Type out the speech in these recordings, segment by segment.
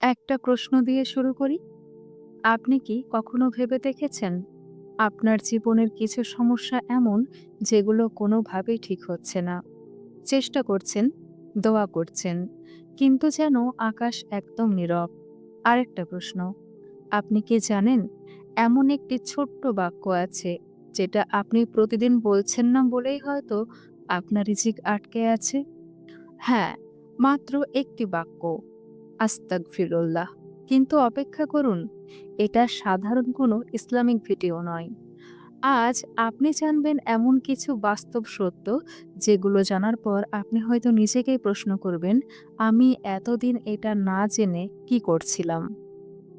একটা প্রশ্ন দিয়ে শুরু করি। আপনি কি কখনো ভেবে দেখেছেন, আপনার জীবনের কিছু সমস্যা এমন যেগুলো কোনোভাবেই ঠিক হচ্ছে না। চেষ্টা করছেন, দোয়া করছেন, কিন্তু যেন আকাশ একদম নীরব। আরেকটা প্রশ্ন, আপনি কি জানেন এমন একটি ছোট্ট বাক্য আছে যেটা আপনি প্রতিদিন বলছেন না বলেই হয়তো আপনার রিজিক আটকে আছে? হ্যাঁ, মাত্র একটি বাক্য। আস্তাগফিরুল্লাহ। কিন্তু অপেক্ষা করুন, এটা সাধারণ কোনো ইসলামিক ভিডিও নয়। আজ আপনি জানবেন এমন কিছু বাস্তব সত্য, যেগুলো জানার পর আপনি হয়তো নিজেকেই প্রশ্ন করবেন, আমি এতদিন এটা না জেনে কি করছিলাম?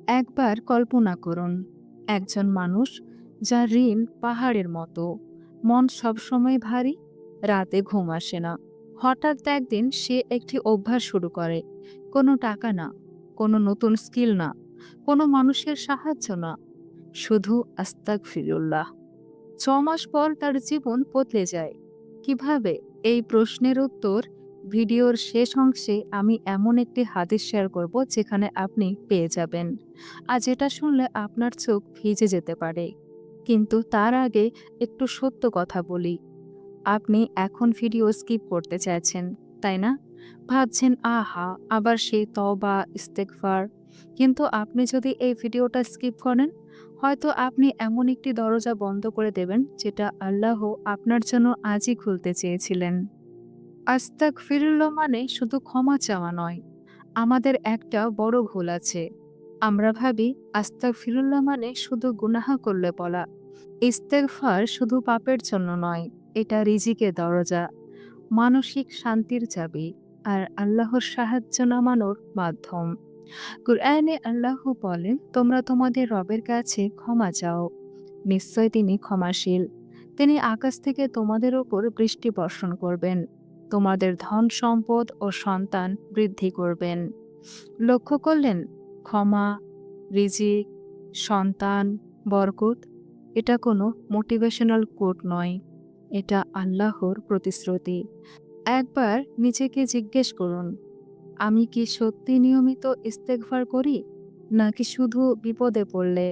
একবার কল্পনা করুন, একজন মানুষ যার ঋণ পাহাড়ের মতো, মন সবসময় ভারী, রাতে ঘুম আসে না। হঠাৎ একদিন সে একটি অভ্যাস শুরু করে। কোনো টাকা না, কোনো নতুন স্কিল না, কোনো মানুষের সাহায্য না, শুধু আস্তাগফিরুল্লাহ। ৬ মাস পর তার জীবন বদলে যায়। কীভাবে? এই প্রশ্নের উত্তর ভিডিওর শেষ অংশে আমি এমন একটি হাদিস শেয়ার করব যেখানে আপনি পেয়ে যাবেন। আজ এটা শুনলে আপনার চোখ ভিজে যেতে পারে। কিন্তু তার আগে একটু সত্য কথা বলি। আপনি এখন ভিডিও স্কিপ করতে চাইছেন, তাই না? ভাবছেন আহা! আবার সেই তবা ইস্তেগফার। কিন্তু আপনি যদি এই ভিডিওটা স্কিপ করেন, হয়তো আপনি এমন একটি দরজা বন্ধ করে দেবেন যেটা আল্লাহ আপনার জন্য আজই খুলতে চেয়েছিলেন। আস্তাগফিরুল্লাহ মানে শুধু ক্ষমা চাওয়া নয়। আমাদের একটা বড় ভুল আছে। আমরা ভাবি আস্তাগফিরুল্লাহ মানে শুধু গুনাহা করলে বলা। ইস্তেকফার শুধু পাপের জন্য নয়, এটা রিজিকের দরজা, মানসিক শান্তির চাবি আর আল্লাহর সাহায্য নামানোর মাধ্যম। কুরআনে আল্লাহ বলেন, তোমরা তোমাদের রবের কাছে ক্ষমা চাও। নিশ্চয় তিনি ক্ষমাশীল। তিনি আকাশ থেকে তোমাদের ওপর বৃষ্টি বর্ষণ করবেন। তোমাদের ধন সম্পদ ও সন্তান বৃদ্ধি করবেন। লক্ষ্য করলেন ক্ষমা, রিজিক, সন্তান, বরকত এটা কোনো মোটিভেশনাল কোট নয়। এটা আল্লাহর প্রতিশ্রুতি। একবার নিজেকে জিজ্ঞেস করুন, আমি কি সত্যি নিয়মিত ইস্তেগফার করি? নাকি শুধু বিপদে পড়লে?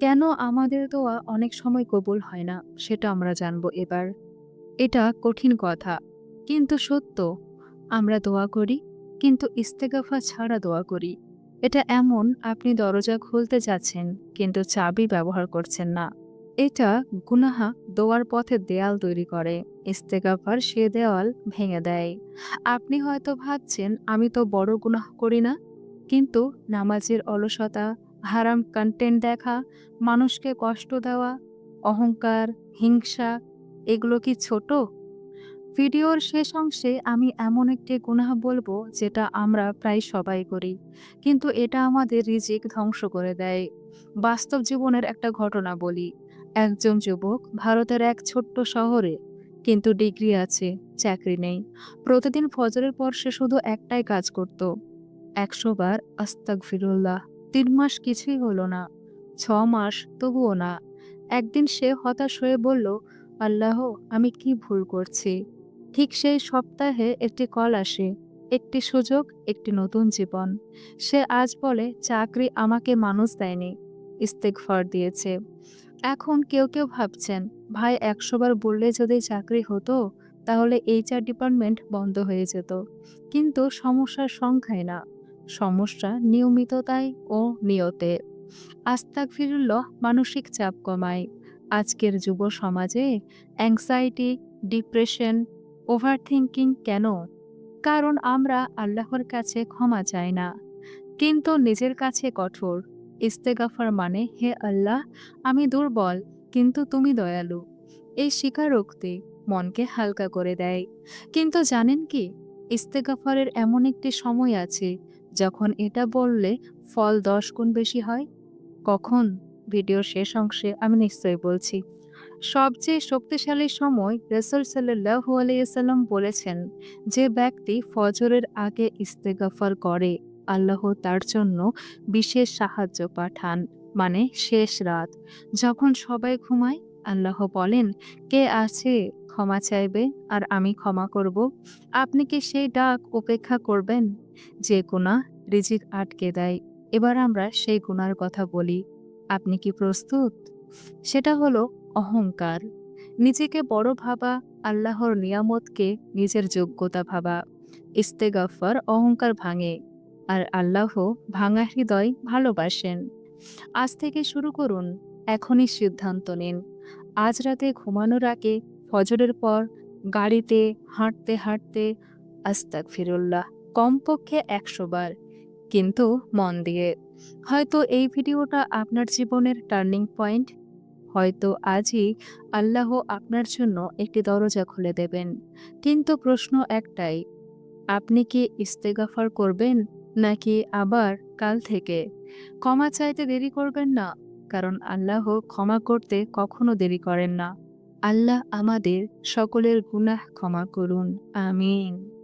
কেন আমাদের দোয়া অনেক সময় কবুল হয় না সেটা আমরা জানব এবার। এটা কঠিন কথা, কিন্তু সত্য। আমরা দোয়া করি, কিন্তু ইস্তেগফা ছাড়া দোয়া করি। এটা এমন আপনি দরজা খুলতে যাচ্ছেন, কিন্তু চাবি ব্যবহার করছেন না। এটা গুনাহা দোয়ার পথে দেয়াল তৈরি করে। ইস্তেকাফার সে দেওয়াল ভেঙে দেয়। আপনি হয়তো ভাবছেন, আমি তো বড় গুনাহ করি না। কিন্তু নামাজের অলসতা, হারাম কন্টেন্ট দেখা, মানুষকে কষ্ট দেওয়া, অহংকার, হিংসা এগুলো কি ছোট? ভিডিওর শেষ অংশে আমি এমন একটি গুনাহ বলব যেটা আমরা প্রায় সবাই করি। কিন্তু এটা আমাদের রিজিক ধ্বংস করে দেয়। বাস্তব জীবনের একটা ঘটনা বলি। একজন যুবক ভারতের এক ছোট্ট শহরে, কিন্তু ডিগ্রি আছে, চাকরি নেই। প্রতিদিন ফজরের পর সে শুধু একটাই কাজ করত। ১০০ বার আস্তাগফিরুল্লাহ। ৩ মাস কিছুই হলো না। ছ মাস তবুও না। একদিন সে হতাশ হয়ে বলল, আল্লাহ আমি কি ভুল করছি? ঠিক সেই সপ্তাহে একটি কল আসে। একটি সুযোগ, একটি নতুন জীবন। সে আজ বলে চাকরি আমাকে মানুষ দেয়নি, ইস্তেগফার দিয়েছে। এখন কেউ, কেউ ভাবছেন, ভাই একশোবার বললে যদি চাকরি হতো, তাহলে এইচআর ডিপার্টমেন্ট বন্ধ হয়ে যেত। কিন্তু সমস্যার সংখ্যায় না, সমস্যা নিয়মিততায় ও নিয়তে। আস্তাক আস্তাগফিরুল্লাহ মানসিক চাপ কমায়। আজকের যুব সমাজে অ্যাংজাইটি, ডিপ্রেশন, ওভারথিংকিং কেন? কারণ আমরা আল্লাহর কাছে ক্ষমা চাই না, কিন্তু নিজের কাছে কঠোর। ইস্তেগাফার মানে, হে আল্লাহ, আমি দুর্বল, কিন্তু তুমি দয়ালু। এই স্বীকারোক্তি মনকে হালকা করে দেয়। কিন্তু জানেন কি? ইস্তেগাফারের এমন একটি সময় আছে যখন এটা বললে ফল ১০ গুণ বেশি হয়। কখন? ভিডিওর শেষ অংশে আমি নিশ্চয়ই বলছি। সবচেয়ে শক্তিশালী সময় রাসূল সাল্লাল্লাহু আলাইহি সাল্লাম বলেছেন, যে ব্যক্তি ফজরের আগে ইস্তেগফার করে, আল্লাহ তার জন্য বিশেষ সাহায্য পাঠান। মানে শেষ রাত। যখন সবাই ঘুমায়, আল্লাহ বলেন, কে আছে ক্ষমা চাইবে আর আমি ক্ষমা করব? আপনি কি সেই ডাক উপেক্ষা করবেন? যে গুণা রিজিক আটকে দেয় এবার আমরা সেই গুনার কথা বলি আপনি কি প্রস্তুত সেটা হলো অহংকার। নিজেকে বড় ভাবা, আল্লাহর নিয়ামতকে নিজের যোগ্যতা ভাবা। ইস্তেগাফার অহংকার ভাঙে, আর আল্লাহ ভাঙা হৃদয় ভালোবাসেন। আজ থেকে শুরু করুন, এখনই সিদ্ধান্ত নিন। আজ রাতে ঘুমানোর আগে ফজরের পর গাড়িতে হাঁটতে হাঁটতে আস্তাক ফিরুল্লাহ কমপক্ষে একশো বার, কিন্তু মন দিয়ে। হয়তো এই ভিডিওটা আপনার জীবনের টার্নিং পয়েন্ট হয়তো আজই আল্লাহ আপনার জন্য একটি দরজা খুলে দেবেন। কিন্তু প্রশ্ন একটাই, আপনি কি ইস্তেগাফার করবেন নাকি আবার কাল থেকে? ক্ষমা চাইতে দেরি করবেন না, কারণ আল্লাহ ক্ষমা করতে কখনো দেরি করেন না। আল্লাহ আমাদের সকলের গুনাহ ক্ষমা করুন, আমিন।